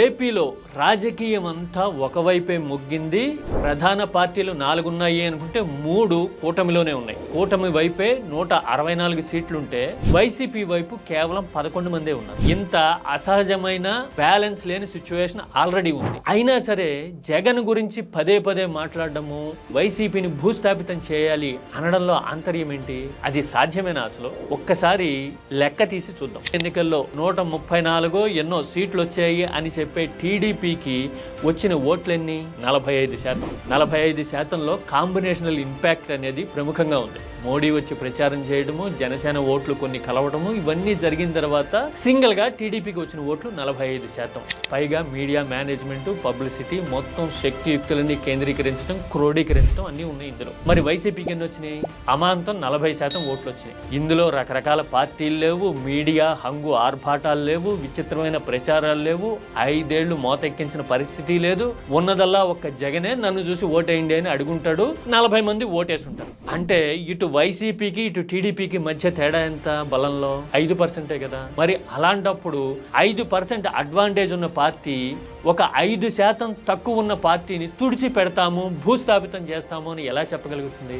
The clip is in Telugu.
ఏపీలో రాజకీయం అంతా ఒకవైపే మొగ్గింది. ప్రధాన పార్టీలు నాలుగున్నాయి అనుకుంటే మూడు కూటమిలోనే ఉన్నాయి. కూటమి వైపే నూట అరవై నాలుగు సీట్లుంటే వైసీపీ వైపు కేవలం పదకొండు మందే ఉన్నారు. ఇంత అసహజమైన బ్యాలెన్స్ లేని సిచ్యువేషన్ ఆల్రెడీ ఉంది. అయినా సరే జగన్ గురించి పదే పదే మాట్లాడడము వైసీపీని భూస్థాపితం చేయాలి అనడంలో ఆంతర్యం ఏంటి? అది సాధ్యమేనా అసలు? ఒక్కసారి లెక్క తీసి చూద్దాం. ఎన్నికల్లో నూట ముప్పై నాలుగో ఎన్నో సీట్లు వచ్చాయి అని చెప్పే టీడీపీకి వచ్చిన ఓట్లన్నీ? నలభై ఐదు శాతం. నలభై ఐదు శాతంలో కాంబినేషనల్ ఇంపాక్ట్ అనేది ప్రముఖంగా ఉంది. మోడీ వచ్చి ప్రచారం చేయడము జనసేన ఓట్లు కొన్ని కలవడము ఇవన్నీ జరిగిన తర్వాత సింగిల్గా టీడీపీకి వచ్చిన ఓట్లు నలభై ఐదు శాతం. పైగా మీడియా మేనేజ్మెంట్ పబ్లిసిటీ మొత్తం శక్తియుక్తులన్నీ కేంద్రీకరించడం క్రోడీకరించడం అన్నీ ఉన్నాయి ఇందులో. మరి వైసీపీకి ఎన్ని వచ్చినాయి? అమాంతం నలభై శాతం ఓట్లు వచ్చినాయి. ఇందులో రకరకాల పార్టీలు లేవు మీడియా హంగు ఆర్భాటాలు లేవు విచిత్రమైన ప్రచారాలు లేవు ఐదేళ్ళు మోతెక్కించిన పరిస్థితి లేదు. ఉన్నదల్లా ఒక్క జగనే నన్ను చూసి ఓటేయండి అని అడుగుంటాడు. నలభై మంది ఓటేసుంటారు. అంటే ఇటు వైసీపీకి ఇటు టీడీపీకి మధ్య తేడా ఎంత బలంలో? ఐదు పర్సెంటే కదా. మరి అలాంటప్పుడు ఐదు పర్సెంట్ అడ్వాంటేజ్ ఉన్న పార్టీ ఒక ఐదు శాతం తక్కువ ఉన్న పార్టీని తుడిచి పెడతాము భూస్థాపితం చేస్తాము అని ఎలా చెప్పగలుగుతుంది?